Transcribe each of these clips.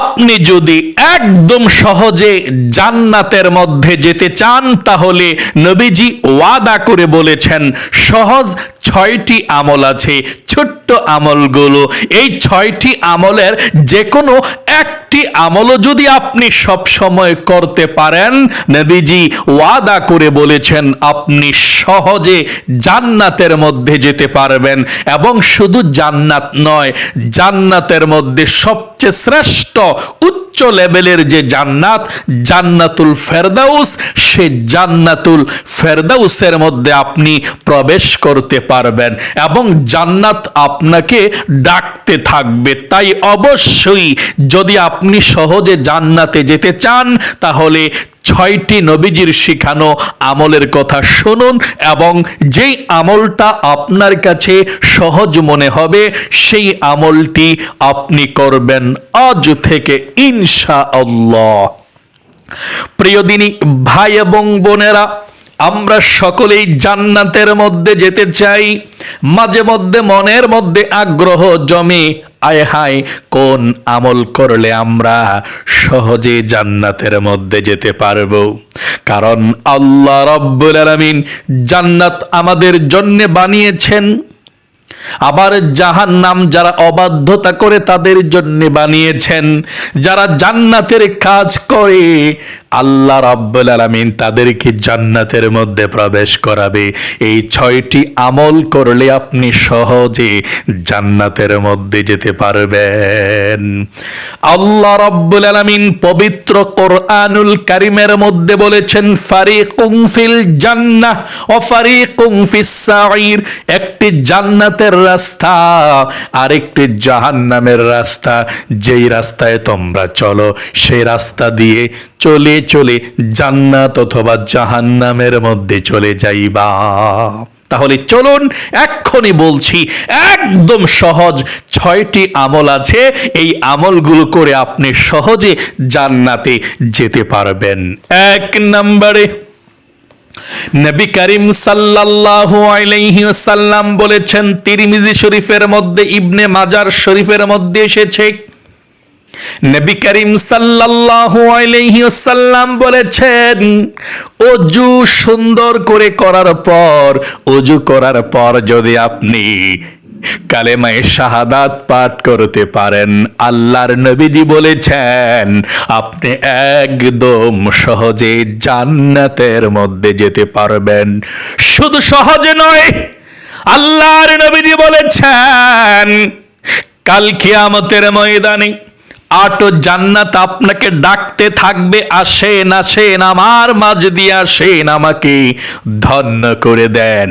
আপনি যদি একদম সহজে জান্নাতের মধ্যে যেতে চান তাহলে নবীজি ওয়াদা করে বলেছেন সহজ ছয়টি আমল আছে, ছোট্ট আমলগুলো। এই ছয়টি আমলের যে কোনো একটি আমলও যদি আপনি সব সময় করতে পারেন, নবীজি ওয়াদা করে বলেছেন, আপনি সহজে জান্নাতের মধ্যে যেতে পারবেন। এবং শুধু জান্নাত নয়, জান্নাতের মধ্যে সবচেয়ে শ্রেষ্ঠ উচ্চ লেভেলের যে জান্নাত, জান্নাতুল ফেরদাউস, সে জান্নাতুল ফেরদাউসের মধ্যে আপনি প্রবেশ করতে পারবেন এবং জান্নাত আপনাকে ডাকতে থাকবে। তাই অবশ্যই যদি আপনি সহজে জান্নাতে যেতে চান, তাহলে ছয়টি নবীজির শিখানো আমলের কথা শুনুন এবং যেই আমলটা আপনার কাছে সহজ মনে হবে, সেই আমলটি আপনি করবেন আজ থেকে ইনশা আল্লাহ প্রিয় দিনী, ভাই এবং বোনেরা আমরা সকলেই জান্নাতের মধ্যে যেতে চাই। মাঝে মধ্যে মনের মধ্যে আগ্রহ জমে। আয় হায়, কোন আমল করলে আমরা সহজে জান্নাতের মধ্যে যেতে পারব? কারণ আল্লাহ রব্বুল আলামিন জান্নাত আমাদের জন্য বানিয়েছেন। আবার জাহান নাম যারা অবাধ্যতা করে তাদের জন্য বানিয়েছেন। যারা জান্নাতের কাজ করে আল্লাহ রাব্বুল আলামিন তাদেরকে জান্নাতের মধ্যে প্রবেশ করাবে। এই ছয়টি আমল করলে আপনি সহজে জান্নাতের মধ্যে যেতে পারবেন। আল্লাহ রাব্বুল আলামিন পবিত্র কোরআনুল কারিমের মধ্যে বলেছেন ফারিকুম ফিল জান্নাহ ও ফারিকুম ফিস সাঈর। একটি জান্নাতের রাস্তা, আরেকটি জাহান্নামের রাস্তা। যেই রাস্তায় তোমরা চলো, সেই রাস্তা দিয়ে চলে চলে, জান্নাত অথবা জাহান্নামের মধ্যে চলে যাইবা। তাহলে চলুন, এক্ষুনি বলছি, একদম সহজ ছয়টি আমল আছে। এই আমলগুলো করে আপনি সহজে জান্নাতে যেতে পারবেন। এক নম্বরে, নবী করিম সাল্লাল্লাহু আলাইহি ওয়াসাল্লাম বলেছেন, তিরমিজি শরীফের মধ্যে, ইবনে মাজার শরীফের মধ্যে এসেছে নবী করিম ওয়াসাল্লাম বলেছেন, অজু সুন্দর করে করার পর, অজু করার পর যদি আপনি কালেমায় শাহাদাত পাঠ করতে পারেন, আল্লাহর নবীজি বলেছেন, আপনি একদম সহজে জান্নাতের মধ্যে যেতে পারবেন। শুধু সহজে নয়, আল্লাহর নবীজি বলেছেন, কাল কিয়ামতের ময়দানে আটো জান্নাত আপনাকে ডাকতে থাকবে আসেন আসেন আমার মাঝ দিয়ে আসেন আমাকে ধন্য করে দেন।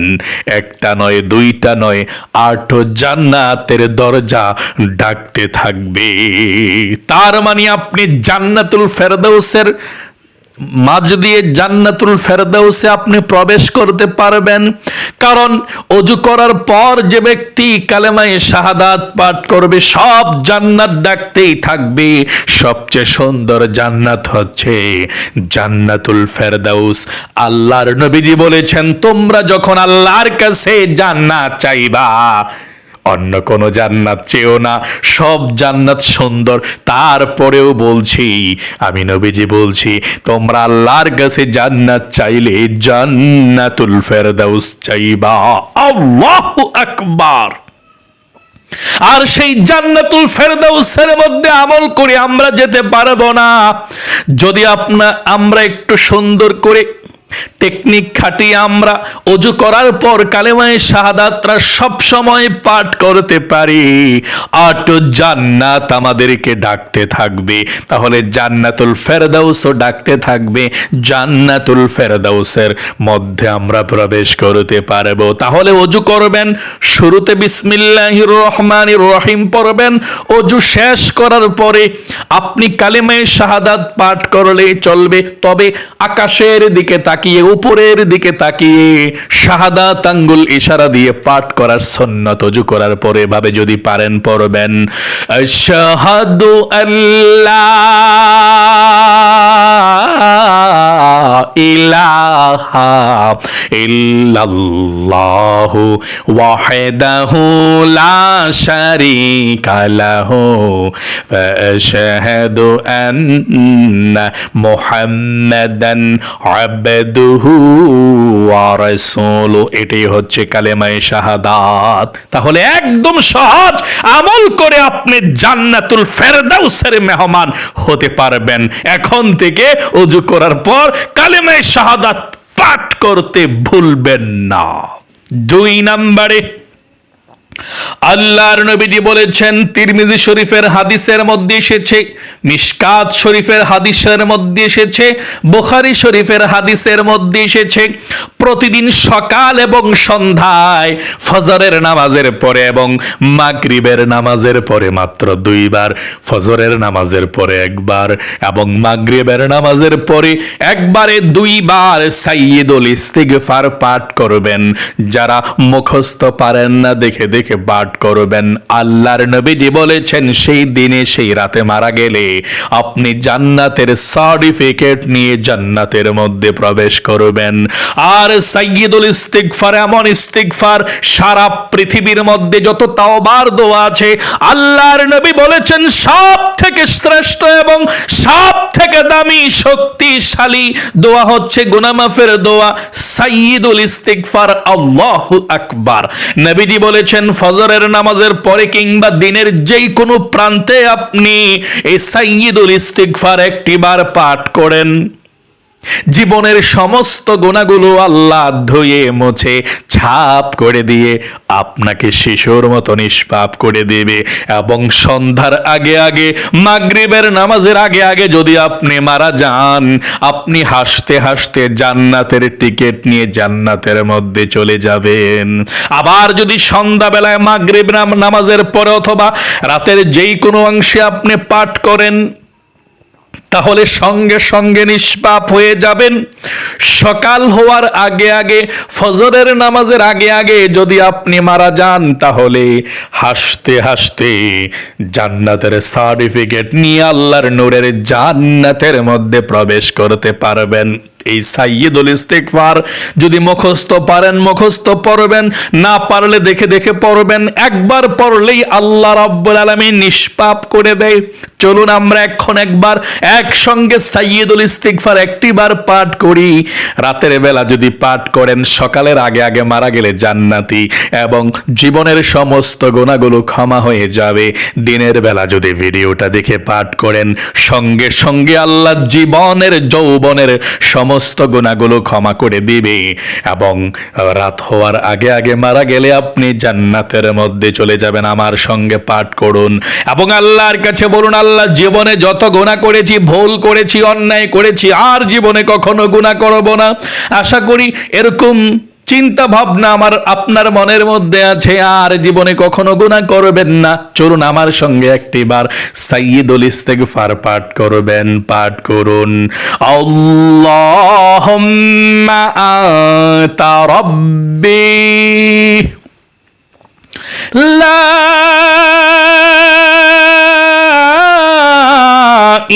একটা নয়, দুইটা নয়, আটো জান্নাতের দরজা ডাকতে থাকবে। তার মানে আপনি জান্নাতুল ফেরদৌসের মাঝ দিয়ে জান্নাতুল ফেরদাউসে আপনি প্রবেশ করতে পারবেন। কারণ অজু করার পর যে ব্যক্তি কালেমায় শাহাদাত পাঠ করবে, সব জান্নাত ডাকতেই থাকবে। সবচেয়ে সুন্দর জান্নাত হচ্ছে জান্নাতুল ফেরদাউস। আল্লাহর নবীজি বলেছেন, তোমরা যখন আল্লাহর কাছে জান্নাত চাইবা অন্য কোনো জান্নাত চেয়েও না, সব জান্নাত সুন্দর। তারপরেও বলছি, আমি নবীজি বলছি, তোমরা আল্লাহর কাছে জান্নাত চাইলে জান্নাতুল ফেরদাউস চাইবা। আল্লাহু আকবার। আর সেই জান্নাতুল ফেরদাউসের মধ্যে আমল করে আমরা যেতে পারব না। যদি আপনা আমরা একটু সুন্দর করে টেকনিক খাটিয়ে আমরা, অজু করার পর কালেমায় শাহাদাতরা সব সময় পাঠ করতে পারি। আট জান্নাত আমাদেরকে ডাকতে থাকবে। তাহলে জান্নাতুল ফেরদাউসও ডাকতে থাকবে। জান্নাতুল ফেরদাউসের মধ্যে আমরা প্রবেশ করতে পারব। তাহলে অজু করবেন, শুরুতে বিসমিল্লাহির রহমানির রহিম পড়বেন। অজু শেষ করার পরে আপনি কালেমায় শাহাদাত পাঠ করলেই চলবে। তবে আকাশের দিকে তাকিয়ে, উপরের দিকে তাকিয়ে শাহাদা তাঙ্গুল ইশারা দিয়ে পাঠ করার সন্ন্যত অজু করার পরে ভাবে যদি পারেন পড়বেন। আশহাদু আল্লাহ ইলাহা লা শারীকা লাহু ওয়া আশহাদু আন্না মুহাম্মাদান আবদুহু ওয়া রাসূলু। এটাই হচ্ছে কালেমায়ে শাহাদাত। তাহলে একদম সহজ আমল করে আপনি জান্নাতুল ফেরদাউসের মেহমান হতে পারবেন। এখন থেকে অজু করার পর কালেমায়ে শাহাদাত পাঠ করতে ভুলবেন না। দুই নম্বরে আল্লাহর নবীজি বলেছেন, তিরমিজি শরীফের হাদিসের মধ্যে এসেছে, মিশকাত শরীফের হাদিসের মধ্যে এসেছে, বুখারী শরীফের হাদিসের মধ্যে এসেছে, প্রতিদিন সকাল এবং সন্ধ্যায় ফজরের নামাজের পরে এবং মাগরিবের নামাজের পরে মাত্র দুইবার, ফজরের নামাজের পরে একবার এবং মাগরিবের নামাজের পরে একবারে দুইবার সাইয়্যিদুল ইস্তিগফার পাঠ করবেন। যারা মুখস্থ পারেন না, দেখে দেখে পাঠ করবেন। আল্লাহর নবীজি বলেছেন, সেই দিনে সেই রাতে মারা গেলে আপনি জান্নাতের সার্টিফিকেট নিয়ে জান্নাতের মধ্যে প্রবেশ করবেন। আর সাইয়্যিদুল ইস্তিগফার এমন ইস্তিগফার সারা পৃথিবীর মধ্যে যত তাওবার দোয়া আছে, আল্লাহর নবী বলেছেন সব থেকে শ্রেষ্ঠ এবং সব থেকে দামি, শক্তিশালী দোয়া হচ্ছে গুনামাফের দোয়া, সাইয়্যিদুল ইস্তিগফার আল্লাহু আকবার। নবীজি বলেছেন ফজরের নামাজের পরে কিংবা দিনের যেই কোনো প্রান্তে আপনি এই সাইয়দুল ইস্তিগফার একটিবার পাঠ করেন। জীবনের সমস্ত গুণাগুলো আল্লাহ ধুয়ে মুছে, ছাপ করে দিয়ে আপনাকে শিশুর মতো নিষ্পাপ করে দেবে। এবং সন্ধ্যার আগে আগে, মাগরিবের নামাজের আগে আগে যদি আপনি মারা যান, আপনি হাসতে হাসতে জান্নাতের টিকিট নিয়ে জান্নাতের মধ্যে চলে যাবেন। আবার যদি সন্ধ্যাবেলায় মাগরিব নাম- নামাজের পরে অথবা রাতের যেই কোনো অংশে আপনি পাঠ করেন তাহলে সঙ্গে সঙ্গে নিষ্পাপ হয়ে যাবেন। সকাল হওয়ার আগে আগে, ফজরের নামাজের আগে আগে যদি আপনি মারা যান, তাহলে হাসতে হাসতে জান্নাতের সার্টিফিকেট নিয়ে আল্লাহর নূরের জান্নাতের মধ্যে প্রবেশ করতে পারবেন। এই সাইয়্যিদুল ইস্তিগফার যদি মুখস্থ পারেন, মুখস্থ পড়বেন, না পারলে দেখে দেখে পড়বেন। একবার পড়লেই আল্লাহ রাব্বুল আলামিন নিষ্পাপ করে দেয়। চলুন আমরা এখন একবার একসঙ্গে সাইয়্যিদুল ইস্তিগফার একটিবার পাঠ করি। রাতের বেলা যদি পাঠ করেন, সকালের আগে আগে মারা গেলে জান্নাতি এবং জীবনের সমস্ত গুণাগুলো ক্ষমা হয়ে যাবে। দিনের বেলা যদি ভিডিওটা দেখে পাঠ করেন, সঙ্গে সঙ্গে আল্লাহ জীবনের, যৌবনের সমস্ত গুণাগুলো ক্ষমা করে দিবে এবং রাত হওয়ার আগে আগে মারা গেলে আপনি জান্নাতের মধ্যে চলে যাবেন। আমার সঙ্গে পাঠ করুন এবং আল্লাহর কাছে বলুন আল্লাহ জীবনে যত গুণা করেছি, ভুল করেছি, অন্যায় করেছি, আর জীবনে কখনো গুণা করব না। আশা করি এরকম চিন্তা ভাবনা আমার আপনার মনের মধ্যে আছে, আর জীবনে কখনো গুণা করবেন না। চলুন আমার সঙ্গে একটি একটিবার সাইয়্যিদুল ইস্তিগফার পাঠ করবেন, পাঠ করুন। আল্লাহুম্মা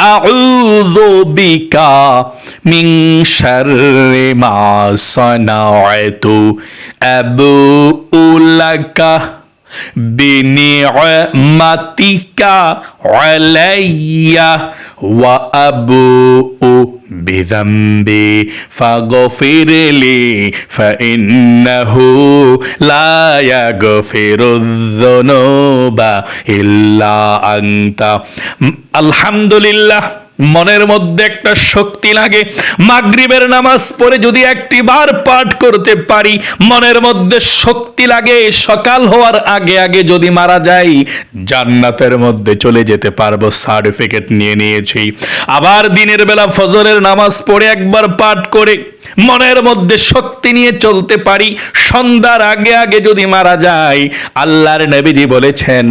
أعوذ بك من شر ما صنعت. أبوء لك بنعمتك علي وأبوء بذنبي. فاغفر لي فإنه لا يغفر الذنوب إلا أنت. الحمد لله. মনের মধ্যে একটা শক্তি লাগে। মাগরিবের নামাজ পড়ে যদি একটি বার পাঠ করতে পারি, মনের মধ্যে শক্তি লাগে। সকাল হওয়ার আগে আগে যদি মারা যাই, জান্নাতের মধ্যে চলে যেতে পারব সার্টিফিকেট নিয়ে নিয়েছি। আবার দিনের বেলা ফজরের নামাজ পড়ে একবার পাঠ করে মনের মধ্যে শক্তি নিয়ে চলতে পারি। সন্ধ্যার আগে আগে যদি মারা যায় আল্লাহর নবীজি বলেছেন,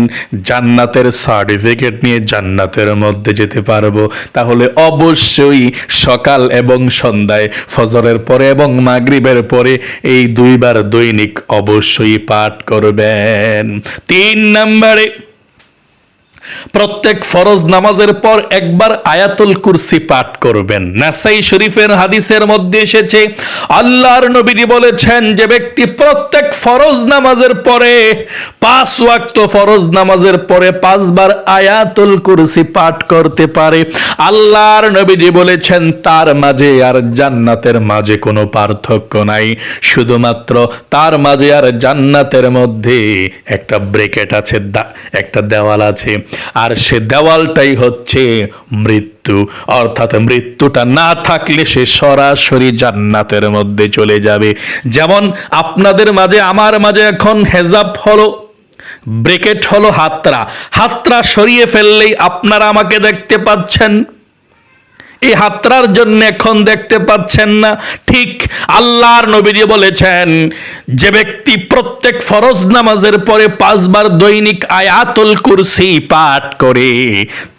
জান্নাতের সার্টিফিকেট নিয়ে জান্নাতের মধ্যে যেতে পারব। তাহলে অবশ্যই সকাল এবং সন্ধ্যায়, ফজরের পরে এবং মাগরিবের পরে এই দুইবার দৈনিক অবশ্যই পাঠ করবেন। তিন নম্বরে প্রত্যেক ফরজ নামাজের পর একবার আয়াতুল কুরসি পাঠ করবেন। নাসাই শরীফের হাদিসের মধ্যে এসেছে, আল্লাহর নবীজি বলেছেন যে ব্যক্তি প্রত্যেক ফরজ নামাজের পরে, পাঁচ ওয়াক্ত ফরজ নামাজের পরে পাঁচবার আয়াতুল কুরসি পাঠ করতে পারে। আল্লাহর নবীজি বলেছেন, তার মাঝে আর জান্নাতের মাঝে কোনো পার্থক্য নাই। শুধুমাত্র তার মাঝে আর জান্নাতের মধ্যে একটা ব্রেকেট আছে একটা দেওয়াল আছে। আর সে দেওয়ালটাই হচ্ছে মৃত্যু। অর্থাৎ মৃত্যুটা না থাকলে সে সরাসরি জান্নাতের মধ্যে চলে যাবে। যেমন আপনাদের মাঝে, আমার মাঝে এখন হেজাব হলো, ব্রেকেট হলো হাতরা। হাতরা সরিয়ে ফেললেই আপনারা আমাকে দেখতে পাচ্ছেন। এই হাতরার জন্য এখন দেখতে পাচ্ছেন না। ঠিক আল্লাহর নবীজি বলেছেন, যে ব্যক্তি প্রত্যেক ফরজ নামাজের পরে পাঁচবার দৈনিক আয়াতুল কুরসি পাঠ করে,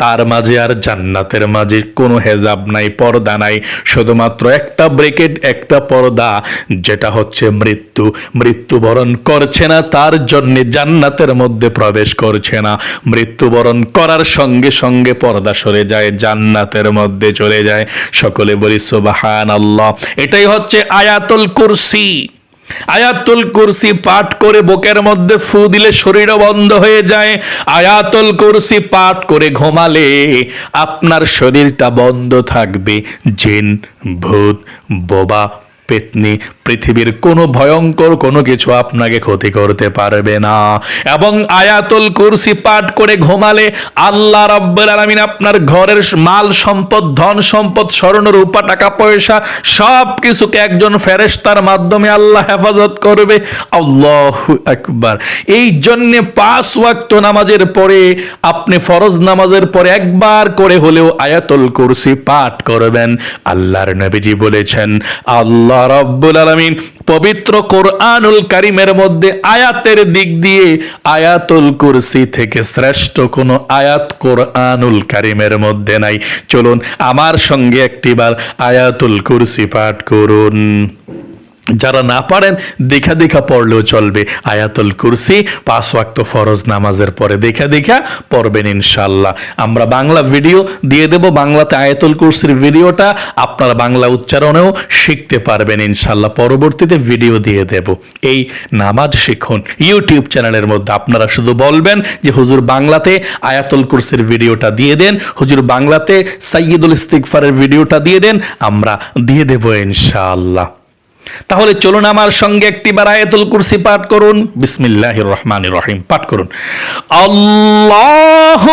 তার মাঝে আর জান্নাতের মাঝে কোনো হেজাব নাই, পর্দা নাই। শুধুমাত্র একটা ব্রেকেট, একটা পর্দা, যেটা হচ্ছে মৃত্যু। মৃত্যুবরণ করছে না, তার জন্য জান্নাতের মধ্যে প্রবেশ করছে না। মৃত্যুবরণ করার সঙ্গে সঙ্গে পর্দা সরে যায়, জান্নাতের মধ্যে চলে যায়। সকলে বলি সোবাহান আল্লাহ এটাই হচ্ছে আয়াতুল কুরসি। আয়াতুল কুরসি পাঠ করে বুকের মধ্যে ফু দিলে শরীরও বন্ধ হয়ে যায়। আয়াতুল কুরসি পাঠ করে ঘুমালে আপনার শরীরটা বন্ধ থাকবে। জিন, ভূত, বোবা, পেতনি পৃথিবীর কোনো ভয়ঙ্কর কোনো কিছু আপনাকে ক্ষতি করতে পারবে না। এবং আয়াতুল কুরসি পাঠ করে ঘুমালে আল্লাহ রাব্বুল আলামিন আপনার ঘরের মাল সম্পদ, ধন সম্পদ, স্বর্ণ, রূপা, টাকা, পয়সা সব কিছুকে একজন ফেরেশতার মাধ্যমে আল্লাহ হেফাজত করবে। আল্লাহ একবার এই জন্যে পাঁচ ওয়াক্ত নামাজের পরে, আপনি ফরজ নামাজের পরে একবার করে হলেও আয়াতুল কুরসি পাঠ করবেন। আল্লাহর নবীজি বলেছেন, আল্লাহ রাব্বুল আলামিন, পবিত্র কোরআনুল কারিমের মধ্যে আয়াতের দিক দিয়ে আয়াতুল কুরসি থেকে শ্রেষ্ঠ কোনো আয়াত কোরআনুল কারিমের মধ্যে নাই। চলুন আমার সঙ্গে একটিবার আয়াতুল কুরসি পাঠ করুন। যারা না পারেন, দেখা দেখা পড়লেও চলবে। আয়াতুল কুরসি, পাঁচ ওয়াক্ত ফরজ নামাজের পরে দেখা দেখা পড়বেন ইনশাল্লাহ আমরা বাংলা ভিডিও দিয়ে দেব, বাংলাতে আয়াতুল কুরসির ভিডিওটা আপনারা বাংলা উচ্চারণেও শিখতে পারবেন ইনশাল্লাহ পরবর্তীতে ভিডিও দিয়ে দেব। এই নামাজ শিখুন। ইউটিউব চ্যানেলের মধ্যে আপনারা শুধু বলবেন যে, হুজুর বাংলাতে আয়াতুল কুরসির ভিডিওটা দিয়ে দেন, হুজুর বাংলাতে সাইয়দুল ইস্তিগফারের ভিডিওটা দিয়ে দেন, আমরা দিয়ে দেব ইনশাআল্লাহ। তাহলে চলুন আমার সঙ্গে একটি আয়াতুল কুরসি পাঠ করুন। বিসমিল্লাহির রহমানির রহিম পাঠ করুন। আল্লাহু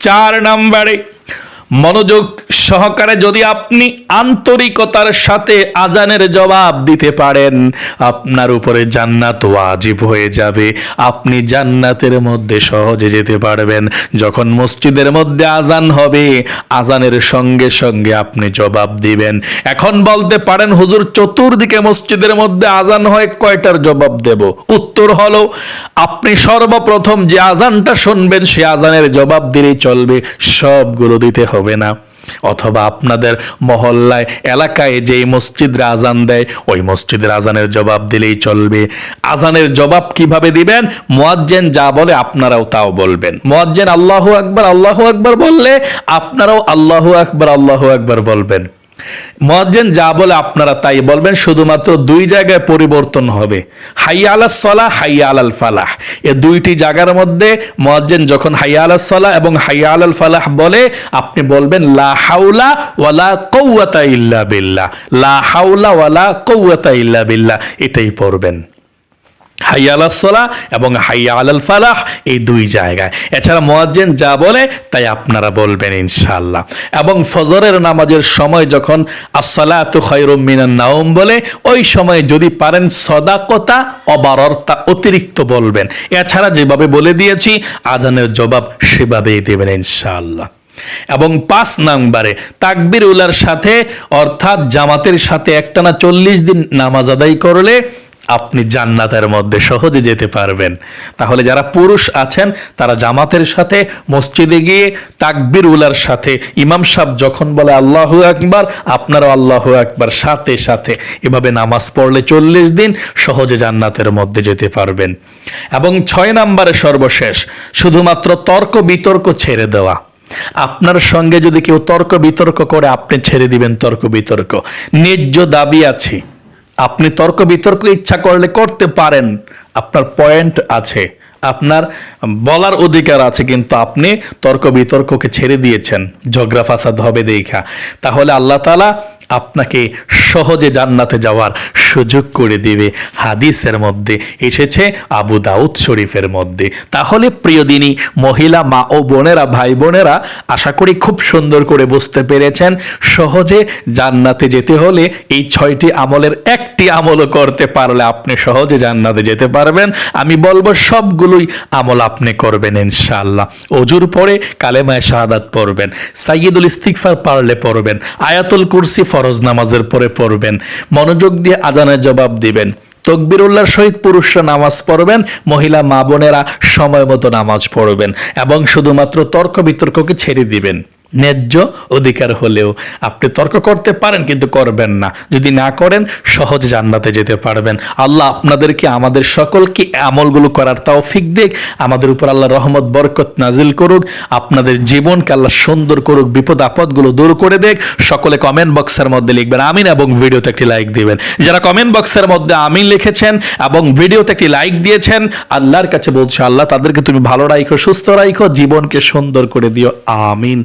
চার নম্বরে মনোযোগ সহকারে যদি আপনি আন্তরিকতার সাথে আজানের জবাব দিতে পারেন, আপনার উপরে জান্নাত ওয়াজিব হয়ে যাবে। আপনি জান্নাতের মধ্যে সহজে যেতে পারবেন। যখন মসজিদের মধ্যে আজান হবে, আজানের সঙ্গে সঙ্গে আপনি জবাব দিবেন। এখন বলতে পারেন, হুজুর, চতুর্দিকে মসজিদের মধ্যে আজান হয়, কয়টার জবাব দেব? উত্তর হলো, আপনি সর্বপ্রথম যে আজানটা শুনবেন, সে আজানের জবাব দিলেই চলবে। সবগুলো দিতে হবে। না। অথবা আপনাদের মহল্লায়, এলাকায় যেই মসজিদরা আজান দেয়, ওই মসজিদের আজানের জবাব দিলেই চলবে। আজানের জবাব কীভাবে দিবেন? মোয়াজ্জেন যা বলে আপনারাও তাও বলবেন। মোয়াজ্জেন আল্লাহু আকবার আল্লাহু আকবার বললে আপনারাও আল্লাহু আকবার আল্লাহু আকবার বলবেন। মুয়াজ্জেন যা বলে আপনারা তাই বলবেন, শুধুমাত্র দুই জায়গায় পরিবর্তন হবে। হাইয়া আলাহ সলাহ হাইয়া আলাল ফালাহ। এ দুইটি জায়গার মধ্যে মুয়াজ্জেন যখন হাইয়া আলাহ সলাহ এবং হাইয়া আলাল ফালাহ বলে, আপনি বলবেন, লা হাউলা ওয়ালা কৌয়াতা ইল্লা বিল্লাহ। লা হাউলা ওয়ালা কৌয়াতা ইল্লা বিল্লাহ। এটাই পড়বেন। হাইয়া সলা এবং হাইয়া আলাল ফালাহ, এই দুই জায়গায়। এছাড়া মোয়াজ্জেন যা বলে, তাই আপনারা বলবেন ইনশাল্লাহ এবং ফজরের নামাজের সময় যখন আসসালাতু খায়রুম মিনান নাওম বলে, ওই সময় যদি পারেন সদাকতা অবারতা অতিরিক্ত বলবেন। এছাড়া যেভাবে বলে দিয়েছি, আজানের জবাব সেভাবেই দেবেন ইনশাল্লাহ এবং পাঁচ নাম্বারে, তাকবির উলার সাথে, অর্থাৎ জামাতের সাথে একটানা চল্লিশ দিন নামাজ আদায় করলে আপনি জান্নাতের মধ্যে সহজে যেতে পারবেন। তাহলে যারা পুরুষ আছেন, তারা জামাতের সাথে, মসজিদে গিয়ে তাকবির উলার সাথে, ইমাম সাহেব যখন বলে আল্লাহ আকবার, আপনারাও আল্লাহ আকবার সাথে সাথে। এভাবে নামাজ পড়লে চল্লিশ দিন সহজে জান্নাতের মধ্যে যেতে পারবেন। এবং ছয় নাম্বারে সর্বশেষ, শুধুমাত্র তর্ক বিতর্ক ছেড়ে দেওয়া। আপনার সঙ্গে যদি কেউ তর্ক বিতর্ক করে, আপনি ছেড়ে দিবেন তর্ক বিতর্ক। ন্যায্য দাবি আছে। আপনি তর্ক বিতর্ক ইচ্ছা করলে করতে পারেন। আপনার পয়েন্ট আছে। আপনার বলার অধিকার আছে, কিন্তু আপনি তর্ক বিতর্ককে ছেড়ে দিয়েছেন। ঝগড়া ফাসাদ হবে দেখা। তাহলে আল্লাহ তালা আপনাকে সহজে জান্নাতে যাওয়ার সুযোগ করে দেবে হাদিসের মধ্যে। এসেছে আবু দাউদ শরীফের মধ্যে। তাহলে প্রিয় দিনী, মহিলা, মা ও বোনেরা, ভাই বোনেরা, আশা করি খুব সুন্দর করে বুঝতে পেরেছেন। সহজে জান্নাতে যেতে হলে এই ছয়টি আমলের একটি আমলও করতে পারলে আপনি সহজে জান্নাতে যেতে পারবেন। আমি বলব সবগুলোই আমল আপনি করবেন ইনশাআল্লাহ। অজুর পরে কালেমায় শাহাদাত পড়বেন সাইয়দুল ইস্তিগফার পারলে পড়বেন, আয়াতুল কুরসি ফরজ নামাজের পরে পড়বেন, মনোযোগ দিয়ে আজানের জবাব দিবেন, তকবিরুল্লাহর সহিত পুরুষরা নামাজ পড়বেন, মহিলা মা বোনেরা সময় মতো নামাজ পড়বেন এবং শুধুমাত্র তর্ক বিতর্ককে ছেড়ে দিবেন। ন্যায্য অধিকার হলেও। আপনি তর্ক করতে পারেন কিন্তু করবেন না। যদি না করেন, সহজ জান্নাতে যেতে পারবেন। আল্লাহ আপনাদেরকে, আমাদের সকলকে আমলগুলো করার তৌফিক দিক। আমাদের উপর আল্লাহ রহমত, বরকত নাজিল করুক। আপনাদের জীবনকে আল্লাহ সুন্দর করুক, বিপদ, আপদগুলো দূর করে দেখ সকলে কমেন্ট বক্সের মধ্যে লিখবেন, আমিন এবং ভিডিওতে একটি লাইক দিবেন। যারা কমেন্ট বক্সের মধ্যে আমিন লিখেছেন এবং ভিডিওতে একটি লাইক দিয়েছেন, আল্লাহর কাছে বলছে, আল্লাহ, তাদেরকে তুমি ভালো রাখো সুস্থ রাখো জীবনকে সুন্দর করে দিও। আমিন।